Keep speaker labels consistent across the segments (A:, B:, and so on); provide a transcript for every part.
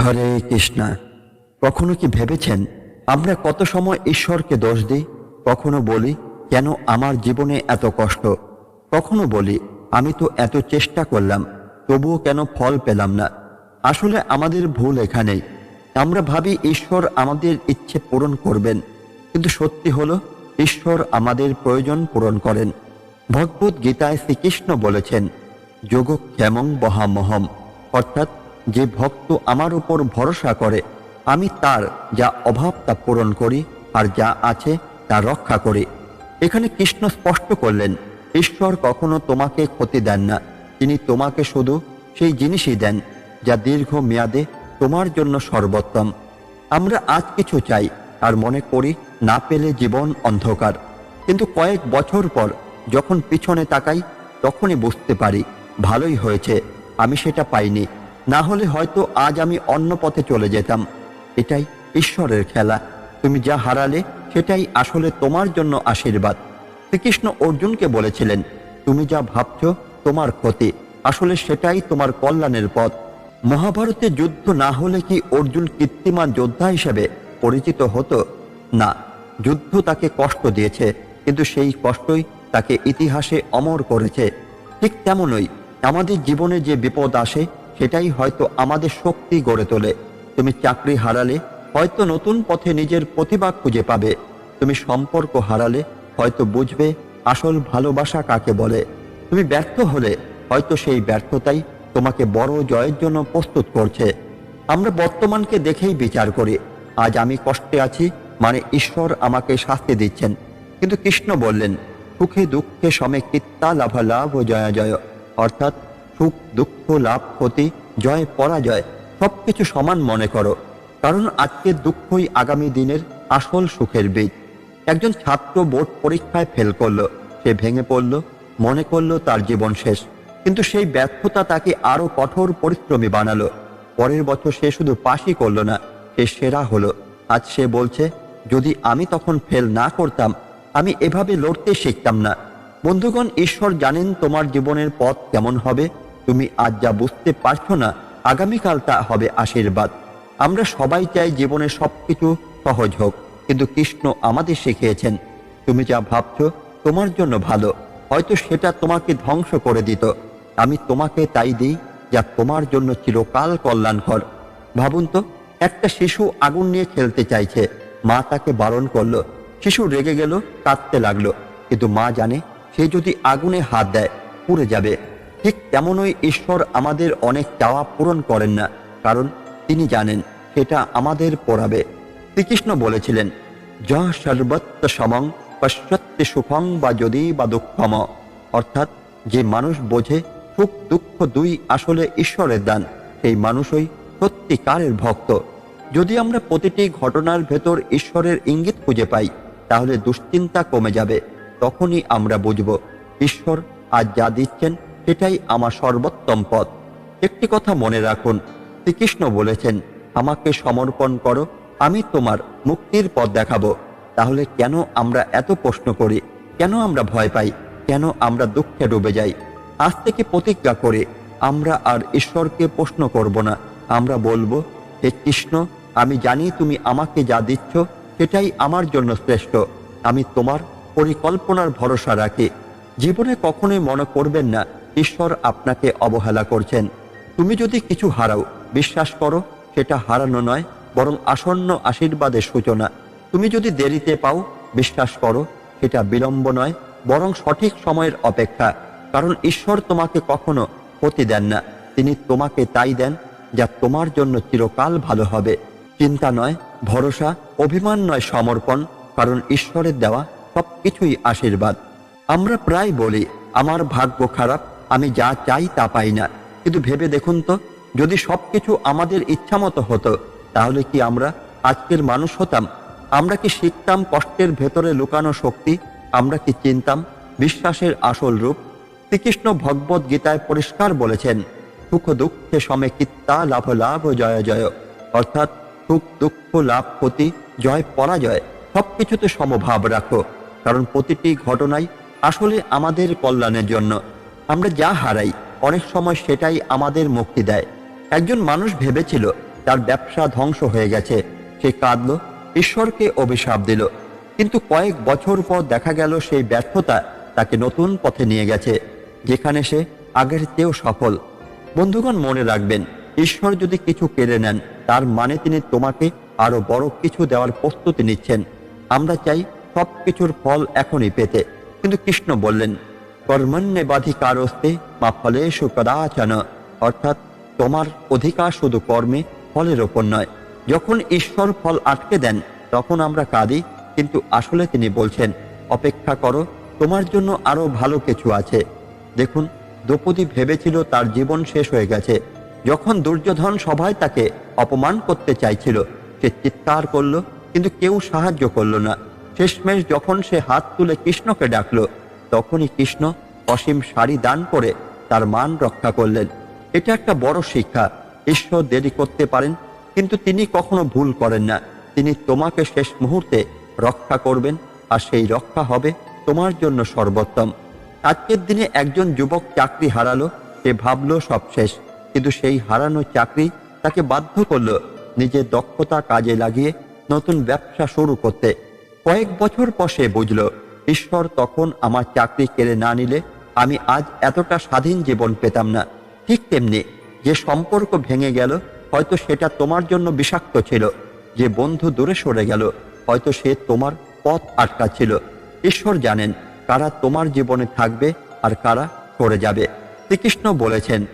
A: হরে কৃষ্ণা। কখনো কি ভেবেছেন আমরা কত সময় ঈশ্বরকে দোষ দিই? কখনো বলি, কেন আমার জীবনে এত কষ্ট? কখনো বলি, আমি তো এত চেষ্টা করলাম, তবুও কেন ফল পেলাম না? আসলে আমাদের ভুল এখানেই। আমরা ভাবি ঈশ্বর আমাদের ইচ্ছে পূরণ করবেন, কিন্তু সত্যি হলো, ঈশ্বর আমাদের প্রয়োজন পূরণ করেন। ভগবত গীতায় শ্রীকৃষ্ণ বলেছেন, যোগক্ষেমং বহামহম। অর্থাৎ যে ভক্ত আমার উপর ভরসা করে, আমি তার যা অভাব তা পূরণ করি আর যা আছে তা রক্ষা করি। এখানে কৃষ্ণ স্পষ্ট করলেন, ঈশ্বর কখনো তোমাকে ক্ষতি দেন না। তিনি তোমাকে শুধু সেই জিনিসই দেন, যা দীর্ঘ মেয়াদে তোমার জন্য সর্বোত্তম। আমরা আজ কিছু চাই আর মনে করি না পেলে জীবন অন্ধকার। কিন্তু কয়েক বছর পর যখন পিছনে তাকাই, তখনই বুঝতে পারি, ভালোই হয়েছে, আমি সেটা পাইনি। না হলে হয়তো আজ আমি অন্য পথে চলে যেতাম। এটাই ঈশ্বরের খেলা। তুমি যা হারালে, সেটাই আসলে তোমার জন্য আশীর্বাদ। শ্রীকৃষ্ণ অর্জুনকে বলেছিলেন, তুমি যা ভাবছ, তোমার ক্ষতি। আসলে সেটাই তোমার কল্যাণের পথ। মহাভারতে যুদ্ধ না হলে কি অর্জুন কীর্তিমান যোদ্ধা হিসেবে পরিচিত হতো? না, যুদ্ধ তাকে কষ্ট দিয়েছে, কিন্তু সেই কষ্টই তাকে ইতিহাসে অমর করেছে। ঠিক তেমনই আমাদের জীবনে যে বিপদ আসে সেটাই হয়তো আমাদের শক্তি গড়ে তোলে। তুমি চাকরি হারালে, হয়তো নতুন পথে নিজের প্রতিভা খুঁজে পাবে। তুমি সম্পর্ক হারালে, হয়তো বুঝবে আসল ভালোবাসা কাকে বলে। তুমি ব্যর্থ হলে, হয়তো সেই ব্যর্থতাই তোমাকে বড় জয়ের জন্য প্রস্তুত করছে। আমরা বর্তমানকে দেখেই বিচার করি। আজ আমি কষ্টে আছি মানে ঈশ্বর আমাকে শাস্তি দিচ্ছেন। কিন্তু কৃষ্ণ বললেন, সুখে দুঃখে সমে কিত্তা লাভা লাভ ও জয়া জয়। অর্থাৎ সুখ, দুঃখ, লাভ, ক্ষতি, জয়, পরাজয়, সবকিছু সমান মনে করো। কারণ আজকের দুঃখই আগামী দিনের আসল সুখের বীজ। একজন ছাত্র বোর্ড পরীক্ষায় ফেল করল। সে ভেঙে পড়ল, মনে করল তার জীবন শেষ। কিন্তু সেই ব্যর্থতা তাকে আরও কঠোর পরিশ্রমী বানালো। পরের বছর সে শুধু পাশই করল না, সে সেরা হলো। আজ সে বলছে, যদি আমি তখন ফেল না করতাম, আমি এভাবে লড়তে শিখতাম না। বন্ধুগণ, ঈশ্বর জানেন তোমার জীবনের পথ কেমন হবে। তুমি আজ যা বুঝতে পারছ না আগামীকাল তা হবে আশীর্বাদ। আমরা সবাই চাই জীবনে সবকিছু সহজ হোক, কিন্তু কৃষ্ণ আমাদের শিখিয়েছেন, তুমি যা ভাবছ তোমার জন্য ভালো, হয়তো সেটা তোমাকে ধ্বংস করে দিত। আমি তোমাকে তাই দিই যা তোমার জন্য চিরকাল কল্যাণকর। ভাবুন তো, একটা শিশু আগুন নিয়ে খেলতে চাইছে, মা তাকে বারণ করল, শিশু রেগে গেল, কাঁদতে লাগল, কিন্তু মা জানে সে যদি আগুনে হাত দেয়, পুড়ে যাবে। ঠিক তেমনই ঈশ্বর আমাদের অনেক চাওয়া পূরণ করেন না, কারণ তিনি জানেন সেটা আমাদের পড়াবে। শ্রীকৃষ্ণ বলেছিলেন, যা সর্বত্র সমং পশ্চাত্যে সুখং বা যদি বা দুঃখম। অর্থাৎ যে মানুষ বোঝে, সুখ দুঃখ দুই আসলে ঈশ্বরের দান, সেই মানুষই সত্যিকারের ভক্ত। যদি আমরা প্রতিটি ঘটনার ভেতর ঈশ্বরের ইঙ্গিত খুঁজে পাই, তাহলে দুশ্চিন্তা কমে যাবে, তখনই আমরা বুঝব, ঈশ্বর আজ যা দিচ্ছেন সেটাই আমার সর্বোত্তম পথ। একটি কথা মনে রাখুন, শ্রীকৃষ্ণ বলেছেন, আমাকে সমর্পণ করো, আমি তোমার মুক্তির পথ দেখাবো। তাহলে কেন আমরা এত প্রশ্ন করি? কেন আমরা ভয় পাই? কেন আমরা দুঃখে ডুবে যাই? আজ থেকে প্রতিজ্ঞা করে, আমরা আর ঈশ্বরকে প্রশ্ন করব না। আমরা বলব, হে কৃষ্ণ, আমি জানি তুমি আমাকে যা দিচ্ছ, সেটাই আমার জন্য শ্রেষ্ঠ। আমি তোমার পরিকল্পনার ভরসা রাখি। জীবনে কখনোই মনে করবেন না ঈশ্বর আপনাকে অবহেলা করছেন। তুমি যদি কিছু হারাও, বিশ্বাস করো, সেটা হারানো নয়, বরং আসন্ন আশীর্বাদের সূচনা। তুমি যদি দেরিতে পাও, বিশ্বাস করো, সেটা বিলম্ব নয়, বরং সঠিক সময়ের অপেক্ষা। কারণ ঈশ্বর তোমাকে কখনো ক্ষতি দেন না। তিনি তোমাকে তাই দেন, যা তোমার জন্য চিরকাল ভালো হবে। চিন্তা নয়, ভরসা, অভিমান নয়, সমর্পণ, কারণ ঈশ্বরের দেওয়া সবকিছুই আশীর্বাদ। আমরা প্রায় বলি, আমার ভাগ্য খারাপ আমি যা চাই তা পাই না। কিন্তু ভেবে দেখুন তো, যদি সবকিছু আমাদের ইচ্ছামতো হতো, তাহলে কি আমরা আজকের মানুষ হতাম? আমরা কি শিখতাম কষ্টের ভেতরে লুকানো শক্তি? আমরা কি চিনতাম বিশ্বাসের আসল রূপ? শ্রীকৃষ্ণ ভগবত গীতায় পরিষ্কার বলেছেন, সুখ দুঃখে সমে কিত্তা লাভ লাভ জয় জয়। অর্থাৎ সুখ, দুঃখ, লাভ, ক্ষতি, জয়, পরাজয়, সবকিছুতে সমভাব রাখো। কারণ প্রতিটি ঘটনাই আসলে আমাদের কল্যাণের জন্য। আমরা যা হারাই, অনেক সময় সেটাই আমাদের মুক্তি দেয়। একজন মানুষ ভেবেছিল, তার ব্যবসা ধ্বংস হয়ে গেছে। সে কাঁদল, ঈশ্বরকে অভিশাপ দিল। কিন্তু কয়েক বছর পর দেখা গেল, সেই ব্যর্থতা তাকে নতুন পথে নিয়ে গেছে, যেখানে সে আগের চেয়েও সফল। বন্ধুগণ, মনে রাখবেন, ঈশ্বর যদি কিছু কেড়ে নেন, তার মানে তিনি তোমাকে আরও বড় কিছু দেওয়ার প্রস্তুতি নিচ্ছেন। আমরা চাই সব কিছুর ফল এখনই পেতে। কিন্তু কৃষ্ণ বললেন কর্মণ্যে বাধিকারস্তে মা ফলেষু কদাচন। অর্থাৎ তোমার অধিকার শুধু কর্মে, ফলের ওপর নয়। যখন ঈশ্বর ফল আটকে দেন, তখন আমরা কাঁদি, কিন্তু আসলে তিনি বলছেন, অপেক্ষা করো, তোমার জন্য আরও ভালো কিছু আছে। দেখুন, দ্রৌপদী ভেবেছিল তার জীবন শেষ হয়ে গেছে। যখন দুর্যোধন সভায় তাকে অপমান করতে চাইছিল, সে চিৎকার করল, কিন্তু কেউ সাহায্য করল না। শেষমেশ যখন সে হাত তুলে কৃষ্ণকে ডাকলো তখনই কৃষ্ণ অসীম শাড়ি দান করে তার মান রক্ষা করলেন। এটা একটা বড় শিক্ষা। ঈশ্বর দেরি করতে পারেন, কিন্তু তিনি কখনো ভুল করেন না। তিনি তোমাকে শেষ মুহূর্তে রক্ষা করবেন, আর সেই রক্ষা হবে তোমার জন্য সর্বোত্তম। আজকের দিনে একজন যুবক চাকরি হারালো, সে ভাবলো সব শেষ, কিন্তু সেই হারানো চাকরি তাকে বাধ্য করল নিজের দক্ষতা কাজে লাগিয়ে নতুন ব্যবসা শুরু করতে। কয়েক বছর পর সে বুঝল ঈশ্বর তখন আমার চাকরি কেড়ে না নিলে আমি আজ এতটা স্বাধীন জীবন পেতাম না। ঠিক তেমনি যে সম্পর্ক ভেঙে গেল, হয়তো সেটা তোমার জন্য বিষাক্ত ছিল। যে বন্ধু দূরে সরে গেল, হয়তো সে তোমার পথ আটকাচ্ছিল ঈশ্বর জানেন কারা তোমার জীবনে থাকবে আর কারা সরে যাবে। শ্রীকৃষ্ণ বলেছেন,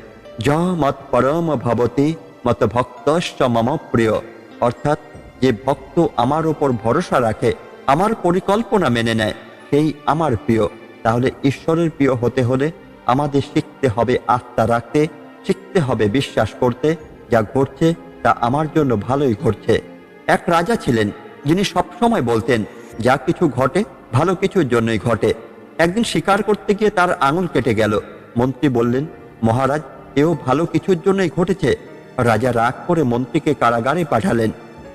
A: য মত পরম ভবতী মত ভক্ত মম প্রিয়। অর্থাৎ যে ভক্ত আমার উপর ভরসা রাখে, আমার পরিকল্পনা মেনে নেয়। সেই আমার প্রিয়। তাহলে ঈশ্বরের প্রিয় হতে হলে আমাদের শিখতে হবে আস্থা রাখতে, শিখতে হবে বিশ্বাস করতে, যা ঘটছে তা আমার জন্য ভালোই ঘটছে। এক রাজা ছিলেন, যিনি সবসময় বলতেন, যা কিছু ঘটে, ভালো কিছুর জন্যই ঘটে। একদিন শিকার করতে গিয়ে তার আঙুল কেটে গেল। মন্ত্রী বললেন, মহারাজ, এও ভালো কিছুর জন্যই ঘটেছে। রাজা রাগ করে মন্ত্রীকে কারাগারে পাঠালেন।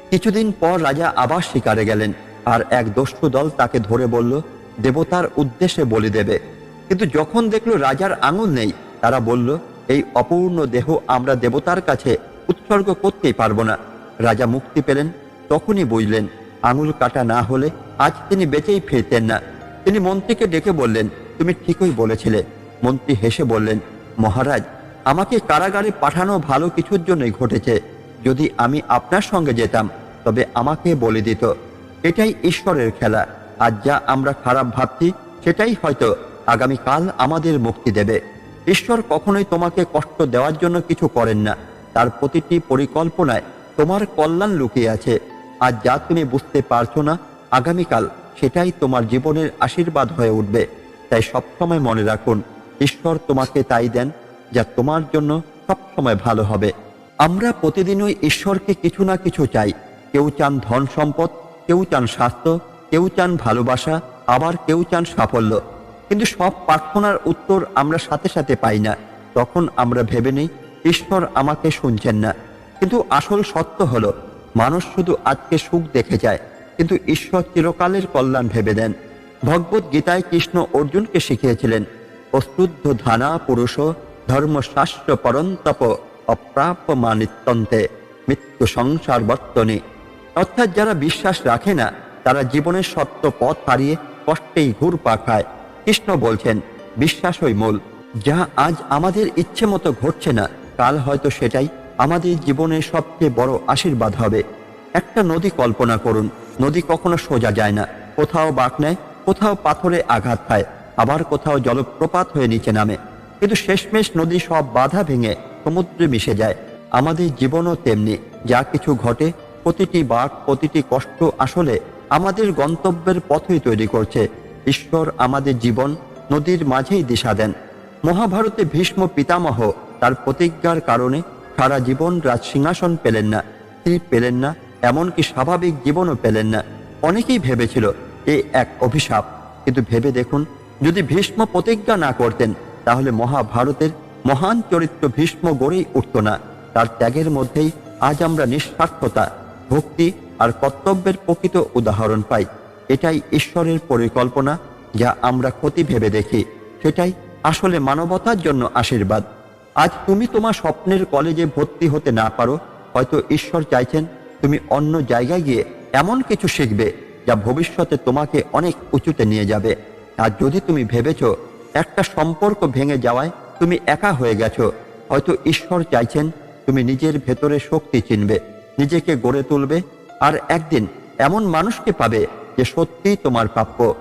A: কিছুদিন পর রাজা আবার শিকারে গেলেন, আর এক দস্যু দল তাকে ধরে বলল দেবতার উদ্দেশ্যে বলি দেবে। কিন্তু যখন দেখল রাজার আঙুল নেই, তারা বলল, এই অপূর্ণ দেহ আমরা দেবতার কাছে উৎসর্গ করতেই পারব না। রাজা মুক্তি পেলেন, তখনই বুঝলেন, আঙুল কাটা না হলে আজ তিনি বেঁচেই ফিরতেন না। তিনি মন্ত্রীকে ডেকে বললেন, তুমি ঠিকই বলেছিলে। মন্ত্রী হেসে বললেন, মহারাজ, আমাকে কারাগারে পাঠানো ভালো কিছুর জন্যই ঘটেছে। যদি আমি আপনার সঙ্গে যেতাম, তবে আমাকে বলে দিত। এটাই ঈশ্বরের খেলা। আজ যা আমরা খারাপ ভাবছি, সেটাই হয়তো আগামীকাল আমাদের মুক্তি দেবে। ঈশ্বর কখনোই তোমাকে কষ্ট দেওয়ার জন্য কিছু করেন না। তার প্রতিটি পরিকল্পনায় তোমার কল্যাণ লুকিয়ে আছে। আজ যা তুমি বুঝতে পারছ না, আগামীকাল সেটাই তোমার জীবনের আশীর্বাদ হয়ে উঠবে। তাই সবসময় মনে রাখুন, ঈশ্বর তোমাকে তাই দেন যা তোমার জন্য সবসময় ভালো হবে। আমরা প্রতিদিনই ঈশ্বরকে কিছু না কিছু চাই। কেউ চান ধন সম্পদ, কেউ চান স্বাস্থ্য কেউ চান ভালোবাসা, আবার কেউ চান সাফল্য। কিন্তু সব প্রার্থনার উত্তর আমরা সাথে সাথে পাই না। তখন আমরা ভেবে নিই, ঈশ্বর আমাকে শুনছেন না। কিন্তু আসল সত্য হলো, মানুষ শুধু আজকে সুখ দেখে যায়, কিন্তু ঈশ্বর চিরকালের কল্যাণ ভেবে দেন। ভগবত গীতায় কৃষ্ণ অর্জুনকে শিখিয়েছিলেন অস্তুদ্ধ ধানা পুরুষ, ধর্মশাস্ত্র পরন্তপ অপ্রাপ্য মানিত্যন্তে মৃত্যু সংসার বর্তনে। অর্থাৎ যারা বিশ্বাস রাখে না তারা জীবনের সত্য পথ হারিয়ে কষ্টেই ঘুর পা খায়। কৃষ্ণ বলছেন বিশ্বাসই মূল যা আজ আমাদের ইচ্ছে মতো ঘটছে না, কাল হয়তো সেটাই আমাদের জীবনের সবচেয়ে বড় আশীর্বাদ হবে। একটা নদী কল্পনা করুন, নদী কখনো সোজা যায় না, কোথাও বাঁক নেয়, কোথাও পাথরে আঘাত খায়, আবার কোথাও জলপ্রপাত হয়ে নিচে নামে। কিন্তু শেষমেশ নদী সব বাধা ভেঙে সমুদ্রে মিশে যায়। আমাদের জীবনও তেমনি, যা কিছু ঘটে, প্রতিটি বাঘ প্রতিটি কষ্ট আসলে আমাদের গন্তব্যের পথই তৈরি করছে। ঈশ্বর আমাদের জীবন নদীর মাঝেই দিশা দেন। মহাভারতে ভীষ্ম পিতামহ তার প্রতিজ্ঞার কারণে সারা জীবন রাজ সিংহাসন পেলেন না তিনি পেলেন না, এমনকি স্বাভাবিক জীবনও পেলেন না। অনেকেই ভেবেছিল, এ এক অভিশাপ। কিন্তু ভেবে দেখুন, যদি ভীষ্ম প্রতিজ্ঞা না করতেন, তাহলে মহাভারতের মহান চরিত্র ভীষ্ম গড়েই উঠত না। তার ত্যাগের মধ্যেই আজ আমরা নিঃস্বার্থতা, ভক্তি আর কর্তব্যের প্রকৃত উদাহরণ পাই। এটাই ঈশ্বরের পরিকল্পনা যা আমরা ক্ষতি ভেবে দেখি। সেটাই আসলে মানবতার জন্য আশীর্বাদ। আজ তুমি তোমার স্বপ্নের কলেজে ভর্তি হতে না পারো, হয়তো ঈশ্বর চাইছেন তুমি অন্য জায়গায় গিয়ে এমন কিছু শিখবে যা ভবিষ্যতে তোমাকে অনেক উঁচুতে নিয়ে যাবে। আর যদি তুমি ভেবেছো একটা সম্পর্ক ভেঙে যাওয়ায় তুমি একা হয়ে গেছো, হয়তো ঈশ্বর চাইছেন তুমি নিজের ভেতরে শক্তি চিনবে, নিজেকে গড়ে তুলবে আর একদিন এমন মানুষকে পাবে যে সত্যিই তোমার প্রাপ্য।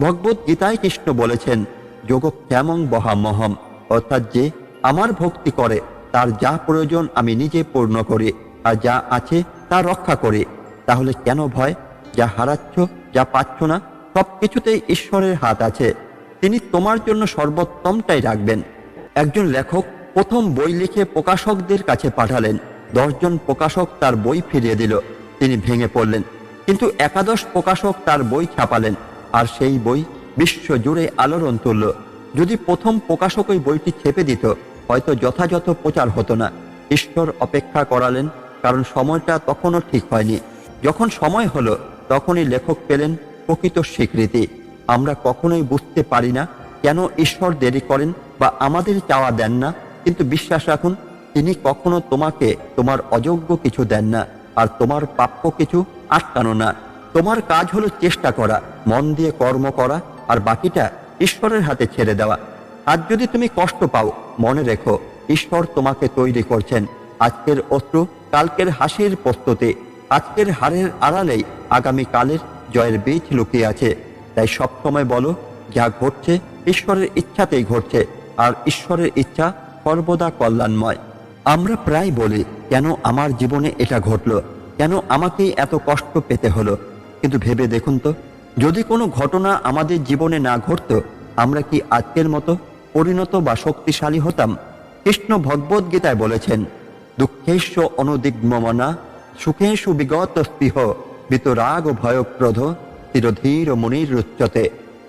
A: ভগবত গীতায় কৃষ্ণ বলেছেন, যোগ কেমন বহামহম অর্থাৎ যে আমার ভক্তি করে, তার যা প্রয়োজন আমি নিজে পূর্ণ করি, আর যা আছে তা রক্ষা করি। তাহলে কেন ভয়? যা হারাচ্ছ, যা পাচ্ছ না সব কিছুতেই ঈশ্বরের হাত আছে। তিনি তোমার জন্য সর্বোত্তমটাই রাখবেন। একজন লেখক প্রথম বই লিখে প্রকাশকদের কাছে পাঠালেন। দশজন প্রকাশক তার বই ফিরিয়ে দিল। তিনি ভেঙে পড়লেন। কিন্তু একাদশ প্রকাশক তার বই ছাপালেন, আর সেই বই বিশ্ব জুড়ে আলোড়ন তুলল। যদি প্রথম প্রকাশক ওই বইটি ছেপে দিত, হয়তো যথাযথ প্রচার হতো না। ঈশ্বর অপেক্ষা করালেন, কারণ সময়টা তখনও ঠিক হয়নি। যখন সময় হলো, তখনই লেখক পেলেন প্রকৃত স্বীকৃতি। আমরা কখনোই বুঝতে পারি না কেন ঈশ্বর দেরি করেন বা আমাদের চাওয়া দেন না, কিন্তু বিশ্বাস রাখুন, তিনি কখনো তোমাকে, তোমার অযোগ্য কিছু দেন না। আর তোমার প্রাপ্য কিছু আটকানো না। তোমার কাজ হলো চেষ্টা করা, মন দিয়ে কর্ম করা, আর বাকিটা ঈশ্বরের হাতে ছেড়ে দেওয়া। আজ যদি তুমি কষ্ট পাও, মনে রেখো, ঈশ্বর তোমাকে তৈরি করছেন। আজকের অশ্রু কালকের হাসির প্রস্তুতি। আজকের হারের আড়ালেই আগামী কালের জয়ের বীজ লুকিয়ে আছে। তাই সবসময় বলো, যা ঘটছে, ঈশ্বরের ইচ্ছাতেই ঘটছে, আর ঈশ্বরের ইচ্ছা সর্বদা কল্যাণময়। আমরা প্রায় বলি, কেন আমার জীবনে এটা ঘটলো? কেন আমাকে এত কষ্ট পেতে হলো? কিন্তু ভেবে দেখুন তো, যদি কোনো ঘটনা আমাদের জীবনে না ঘটতো, আমরা কি আজকের মতো পরিণত বা শক্তিশালী হতাম? কৃষ্ণ ভগবদ গীতায় বলেছেন দুঃখেশ্ব অনুদিগ্মমনা সুখেশু বিগত স্পৃহ বিতরাগ ভয়প্রধ চিরধীর মনির উচ্চতে।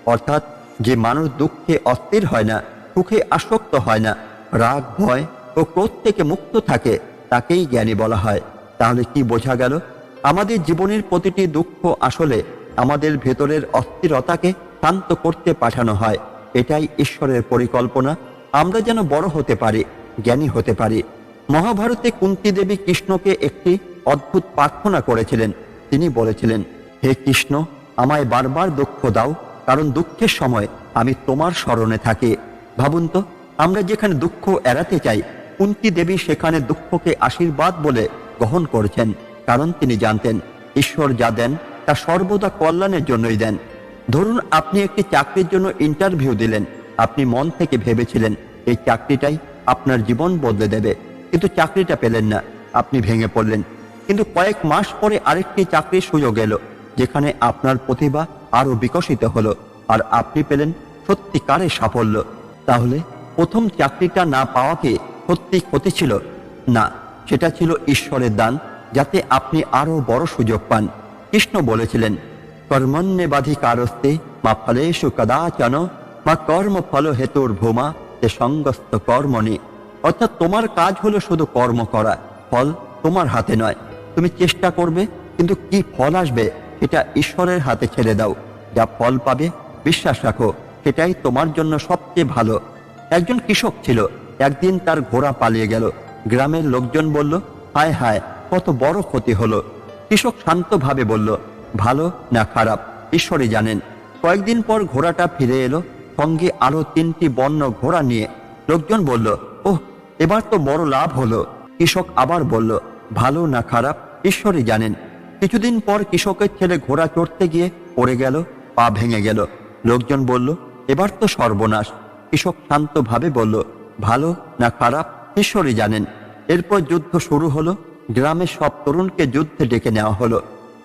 A: অর্থাৎ, যে মানুষ দুঃখে অস্থির হয় না, সুখে আসক্ত হয় না, রাগ, ভয় ও ক্রোধ থেকে মুক্ত থাকে, তাকেই জ্ঞানী বলা হয়। তাহলে কি বোঝা গেল? আমাদের জীবনের প্রতিটি দুঃখ আসলে আমাদের ভেতরের অস্থিরতাকে শান্ত করতে পাঠানো হয়। এটাই ঈশ্বরের পরিকল্পনা। আমরা যেন বড় হতে পারি, জ্ঞানী হতে পারি। মহাভারতে কুন্তি দেবী কৃষ্ণকে একটি অদ্ভুত প্রার্থনা করেছিলেন। তিনি বলেছিলেন, হে কৃষ্ণ, আমায় বারবার দুঃখ দাও, কারণ দুঃখের সময় আমি তোমার স্মরণে থাকি। ভাবুন তো, আমরা যেখানে দুঃখ এড়াতে চাই কুন্তি দেবী সেখানে দুঃখকে আশীর্বাদ বলে গ্রহণ করেছেন, কারণ তিনি জানতেন, ঈশ্বর যা দেন, তা সর্বদা কল্যাণের জন্যই দেন। ধরুন আপনি একটি চাকরির জন্য ইন্টারভিউ দিলেন, আপনি মন থেকে ভেবেছিলেন, এই চাকরিটাই আপনার জীবন বদলে দেবে, কিন্তু চাকরিটা পেলেন না, আপনি ভেঙে পড়লেন। কিন্তু কয়েক মাস পরে আরেকটি চাকরির সুযোগ এলো, যেখানে আপনার প্রতিভা আরও বিকশিত হলো, আর আপনি পেলেন সত্যিকারের সাফল্য। তাহলে প্রথম চাকরিটা না পাওয়া কি সত্যি ক্ষতি ছিল। না, সেটা ছিল ঈশ্বরের দান, যাতে আপনি আরও বড় সুযোগ পান। কৃষ্ণ বলেছিলেন কর্মণ্যবাধিকারস্তে মা ফলেষু কদাচন, মা কর্ম ফল হেতুর ভূমা, তে সঙ্গস্ত কর্মণি। অর্থাৎ তোমার কাজ হলো শুধু কর্ম করা, ফল তোমার হাতে নয়। তুমি চেষ্টা করবে, কিন্তু কি ফল আসবে এটা ঈশ্বরের হাতে ছেড়ে দাও। যা ফল পাবে, বিশ্বাস রাখো, সেটাই তোমার জন্য সবচেয়ে ভালো। একজন কৃষক ছিল একদিন তার ঘোড়া পালিয়ে গেল। গ্রামের লোকজন বলল, হায় হায়, কত বড় ক্ষতি হলো। কৃষক শান্তভাবে বলল, ভালো না খারাপ, ঈশ্বরই জানেন। কয়েকদিন পর ঘোড়াটা ফিরে এলো। সঙ্গে আরও তিনটি বন্য ঘোড়া নিয়ে লোকজন বলল, ওহ, এবার তো বড় লাভ হলো। কৃষক আবার বলল, ভালো না খারাপ, ঈশ্বরই জানেন। কিছুদিন পর কৃষকের ছেলে ঘোড়া চড়তে গিয়ে পড়ে গেল, পা ভেঙে গেল। লোকজন বলল, এবার তো সর্বনাশ। কৃষক শান্তভাবে বলল ভালো না খারাপ ঈশ্বরই জানেন। এরপর যুদ্ধ শুরু হলো গ্রামের সব তরুণকে যুদ্ধে ডেকে নেওয়া হলো।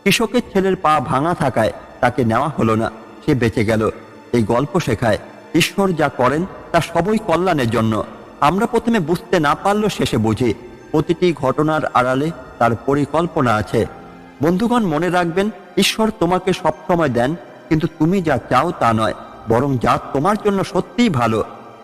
A: কৃষকের ছেলের পা ভাঙা থাকায় তাকে নেওয়া হলো না, সে বেঁচে গেল। এই গল্প শেখায় ঈশ্বর যা করেন তা সবই কল্যাণের জন্য। আমরা প্রথমে বুঝতে না পারলেও শেষে বুঝি, প্রতিটি ঘটনার আড়ালে তার পরিকল্পনা আছে। বন্ধুগণ, মনে রাখবেন, ঈশ্বর তোমাকে সবসময় দেন, কিন্তু তুমি যা চাও তা নয়, বরং যা তোমার জন্য সত্যিই ভালো।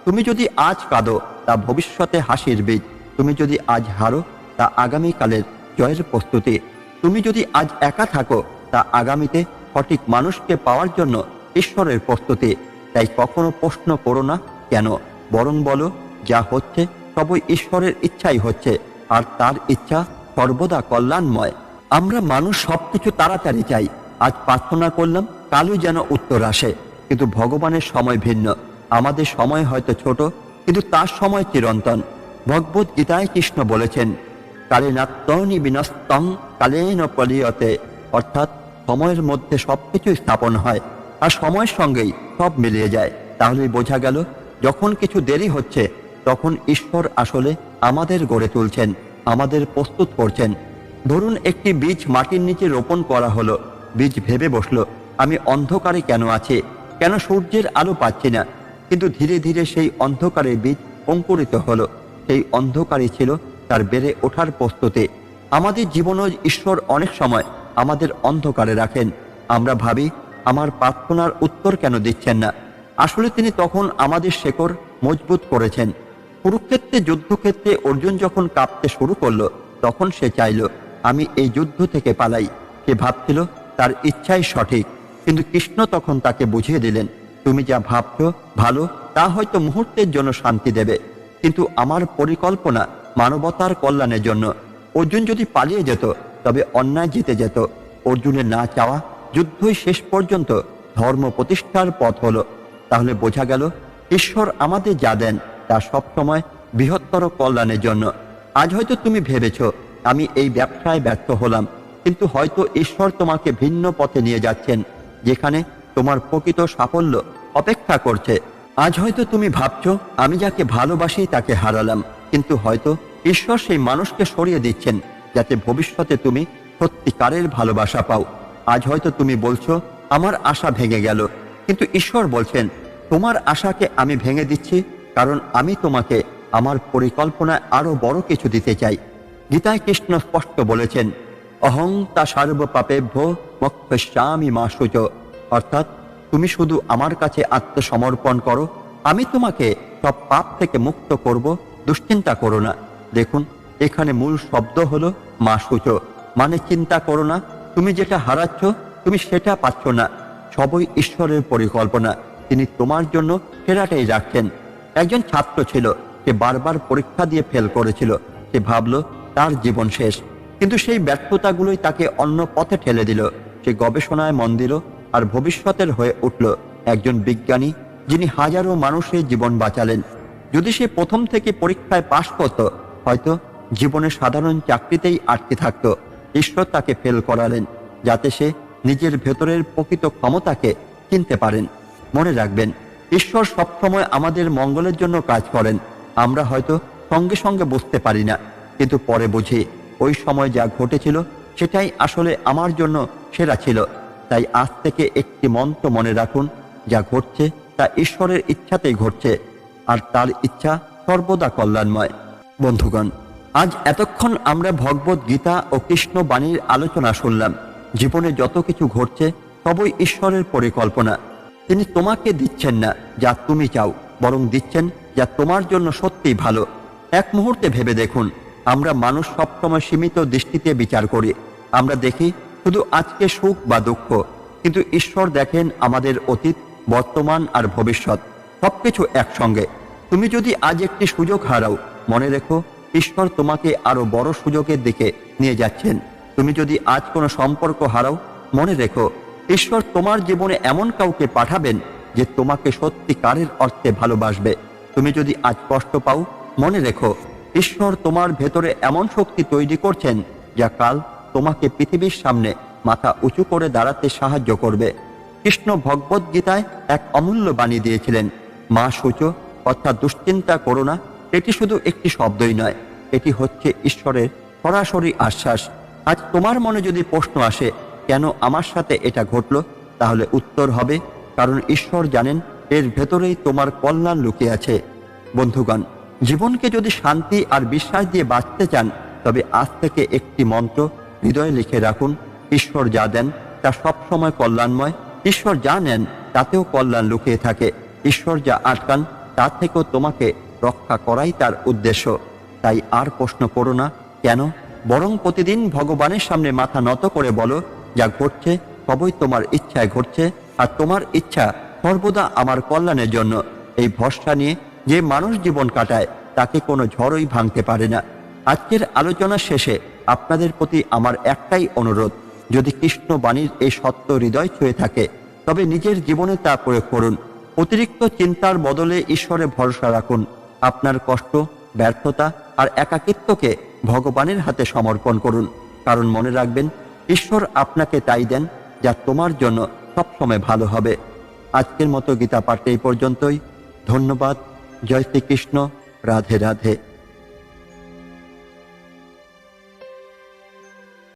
A: তুমি যদি আজ কাঁদো, তা ভবিষ্যতে হাসির বীজ। তুমি যদি আজ হারো, তা আগামীকালের জয়ের প্রস্তুতি। তুমি যদি আজ একা থাকো, তা আগামীতে সঠিক মানুষকে পাওয়ার জন্য ঈশ্বরের প্রস্তুতি। তাই কখনো প্রশ্ন করো না কেন, বরং বলো, যা হচ্ছে সবই ঈশ্বরের ইচ্ছাই হচ্ছে, আর তার ইচ্ছা সর্বদা কল্যাণময়। আমরা মানুষ সবকিছু তাড়াতাড়ি চাই। আজ প্রার্থনা করলাম, কালই যেন উত্তর আসে। কিন্তু ভগবানের সময় ভিন্ন। আমাদের সময় হয়তো ছোট, কিন্তু তার সময় চিরন্তন। ভগবত গীতায় কৃষ্ণ বলেছেন, কালে নাত্তনি বিনস্তং, কালেন পলিয়তে। অর্থাৎ সময়ের মধ্যে সব সবকিছু স্থাপন হয়, আর সময়ের সঙ্গেই সব মিলিয়ে যায়। তাহলেই বোঝা গেল, যখন কিছু দেরি হচ্ছে, তখন ঈশ্বর আসলে আমাদের গড়ে তুলছেন, আমাদের প্রস্তুত করছেন। ধরুন একটি বীজ মাটির নিচে রোপণ করা হলো, বীজ ভেবে বসল, আমি অন্ধকারে কেন আছি? কেন সূর্যের আলো পাচ্ছি না? কিন্তু ধীরে ধীরে সেই অন্ধকারের বীজ অঙ্কুরিত হলো। সেই অন্ধকারই ছিল তার বেড়ে ওঠার প্রস্তুতি। আমাদের জীবনও ঈশ্বর অনেক সময় আমাদের অন্ধকারে রাখেন। আমরা ভাবি, আমার প্রার্থনার উত্তর কেন দিচ্ছেন না? আসলে তিনি তখন আমাদের শেকড় মজবুত করেছেন। কুরুক্ষেত্রে, যুদ্ধক্ষেত্রে অর্জুন যখন কাঁপতে শুরু করল, তখন সে চাইল, আমি এই যুদ্ধ থেকে পালাই। সে ভাবছিল, তার ইচ্ছাই সঠিক। কিন্তু কৃষ্ণ তখন তাকে বুঝিয়ে দিলেন তুমি যা ভাবছ ভালো, তা হয়তো মুহূর্তের জন্য শান্তি দেবে। কিন্তু আমার পরিকল্পনা মানবতার কল্যাণের জন্য। অর্জুন যদি পালিয়ে যেত, তবে অন্যায় জিতে যেত। অর্জুনের না চাওয়া যুদ্ধই শেষ পর্যন্ত ধর্ম প্রতিষ্ঠার পথ হলো। তাহলে বোঝা গেল, ঈশ্বর আমাদের যা দেন, তা সবসময় বৃহত্তর কল্যাণের জন্য। আজ হয়তো তুমি ভেবেছ, আমি এই ব্যবসায় ব্যর্থ হলাম। কিন্তু হয়তো ঈশ্বর তোমাকে ভিন্ন পথে নিয়ে যাচ্ছেন, যেখানে তোমার প্রকৃত সাফল্য অপেক্ষা করছে। আজ হয়তো তুমি ভাবছ, আমি যাকে ভালোবাসি তাকে হারালাম, কিন্তু হয়তো ঈশ্বর সেই মানুষকে সরিয়ে দিচ্ছেন, যাতে ভবিষ্যতে তুমি সত্যিকারের ভালোবাসা পাও। আজ হয়তো তুমি বলছো, আমার আশা ভেঙে গেল, কিন্তু ঈশ্বর বলছেন, তোমার আশাকে আমি ভেঙে দিচ্ছি, কারণ আমি তোমাকে আমার পরিকল্পনায় আরও বড় কিছু দিতে চাই। গীতায় কৃষ্ণ স্পষ্ট বলেছেন, অহং তা সার্ব পাপেভ্য মক্ষস্যামি মা সূচ অর্থাৎ তুমি শুধু আমার কাছে আত্মসমর্পণ করো, আমি তোমাকে সব পাপ থেকে মুক্ত করব, দুশ্চিন্তা করো না। দেখুন, এখানে মূল শব্দ হলো মা সূচ মানে চিন্তা করো না, তুমি যেটা হারাচ্ছ, তুমি সেটা পাচ্ছ না। সবই ঈশ্বরের পরিকল্পনা, তিনি তোমার জন্য সেরাটাই রাখছেন। একজন ছাত্র ছিল, সে বারবার পরীক্ষা দিয়ে ফেল করেছিল, সে ভাবলো, তার জীবন শেষ। কিন্তু সেই ব্যর্থতাগুলোই তাকে অন্য পথে ঠেলে দিল। সে গবেষণায় মন দিল আর ভবিষ্যতের হয়ে উঠল একজন বিজ্ঞানী যিনি হাজারো মানুষের জীবন বাঁচালেন। যদি সে প্রথম থেকে পরীক্ষায় পাশ করত, হয়তো জীবনের সাধারণ চাকরিতেই আটকে থাকত। ঈশ্বর তাকে ফেল করালেন, যাতে সে নিজের ভেতরের প্রকৃত ক্ষমতাকে চিনতে পারেন। মনে রাখবেন, ঈশ্বর সবসময় আমাদের মঙ্গলের জন্য কাজ করেন। আমরা হয়তো সঙ্গে সঙ্গে বুঝতে পারি না, কিন্তু পরে বুঝি, ওই সময় যা ঘটেছিল, সেটাই আসলে আমার জন্য সেরা ছিল। তাই আজ থেকে একটি মন্ত্র মনে রাখুন, যা ঘটছে তা ঈশ্বরের ইচ্ছাতেই ঘটছে, আর তার ইচ্ছা সর্বদা কল্যাণময়। বন্ধুগণ, আজ এতক্ষণ আমরা ভগবত গীতা ও কৃষ্ণ বাণীর আলোচনা শুনলাম। জীবনে যত কিছু ঘটছে, সবই ঈশ্বরের পরিকল্পনা। তিনি তোমাকে দিচ্ছেন না যা তুমি চাও, বরং দিচ্ছেন যা তোমার জন্য সত্যিই ভালো। এক মুহূর্তে ভেবে দেখুন, আমরা মানুষ সবসময় সীমিত দৃষ্টিতে বিচার করি। আমরা দেখি শুধু আজকে সুখ বা দুঃখ, কিন্তু ঈশ্বর দেখেন আমাদের অতীত, বর্তমান আর ভবিষ্যৎ, সবকিছু একসঙ্গে। তুমি যদি আজ একটি সুযোগ হারাও, মনে রেখো, ঈশ্বর তোমাকে আরও বড় সুযোগের দিকে নিয়ে যাচ্ছেন। তুমি যদি আজ কোনো সম্পর্ক হারাও, মনে রেখো, ঈশ্বর তোমার জীবনে এমন কাউকে পাঠাবেন যে তোমাকে সত্যিকারের অর্থে ভালোবাসবে। তুমি যদি আজ কষ্ট পাও, মনে রেখো, ঈশ্বর তোমার ভেতরে এমন শক্তি তৈরি করছেন যা কাল তোমাকে পৃথিবীর সামনে মাথা উঁচু করে দাঁড়াতে সাহায্য করবে। কৃষ্ণ ভগবত গীতায় এক অমূল্য বাণী দিয়েছিলেন, মা সূচ অর্থাৎ দুশ্চিন্তা করো না, এটি শুধু একটি শব্দই নয়, এটি হচ্ছে ঈশ্বরের সরাসরি আশ্বাস। আজ তোমার মনে যদি প্রশ্ন আসে, কেন আমার সাথে এটা ঘটল, তাহলে উত্তর হবে, কারণ ঈশ্বর জানেন এর ভেতরেই তোমার কল্যাণ লুকিয়ে আছে। বন্ধুগণ, জীবনকে যদি শান্তি আর বিশ্বাস দিয়ে বাঁচতে চান, তবে আজ থেকে একটি মন্ত্র হৃদয়ে লিখে রাখুন, ঈশ্বর যা দেন তা সবসময় কল্যাণময়। ঈশ্বর যা নেন তাতেও কল্যাণ লুকিয়ে থাকে। ঈশ্বর যা আটকান তা থেকেও তোমাকে রক্ষা করাই তার উদ্দেশ্য। তাই আর প্রশ্ন করো না। কেন? বরং প্রতিদিন ভগবানের সামনে মাথা নত করে বলো, যা ঘটছে সবই তোমার ইচ্ছায় ঘটছে আর তোমার ইচ্ছা সর্বদা আমার কল্যাণের জন্য। এই ভরসা নিয়ে যে মানুষ জীবন কাটায় তাকে কোনো ঝড়ই ভাঙতে পারে না। আজকের আলোচনা শেষে আপনাদের প্রতি আমার একটাই অনুরোধ, যদি কৃষ্ণ বাণীর এই সত্য হৃদয় ছুঁয়ে থাকে, তবে নিজের জীবনে তা প্রয়োগ করুন। অতিরিক্ত চিন্তার বদলে ঈশ্বরে ভরসা রাখুন। আপনার কষ্ট, ব্যর্থতা আর একাকিত্বকে ভগবানের হাতে সমর্পণ করুন। কারণ মনে রাখবেন, ঈশ্বর আপনাকে তাই দেন যা তোমার জন্য সবসময় ভালো হবে। আজকের মতো গীতা পাঠ এই পর্যন্তই। ধন্যবাদ। জয় শ্রীকৃষ্ণ। রাধে রাধে।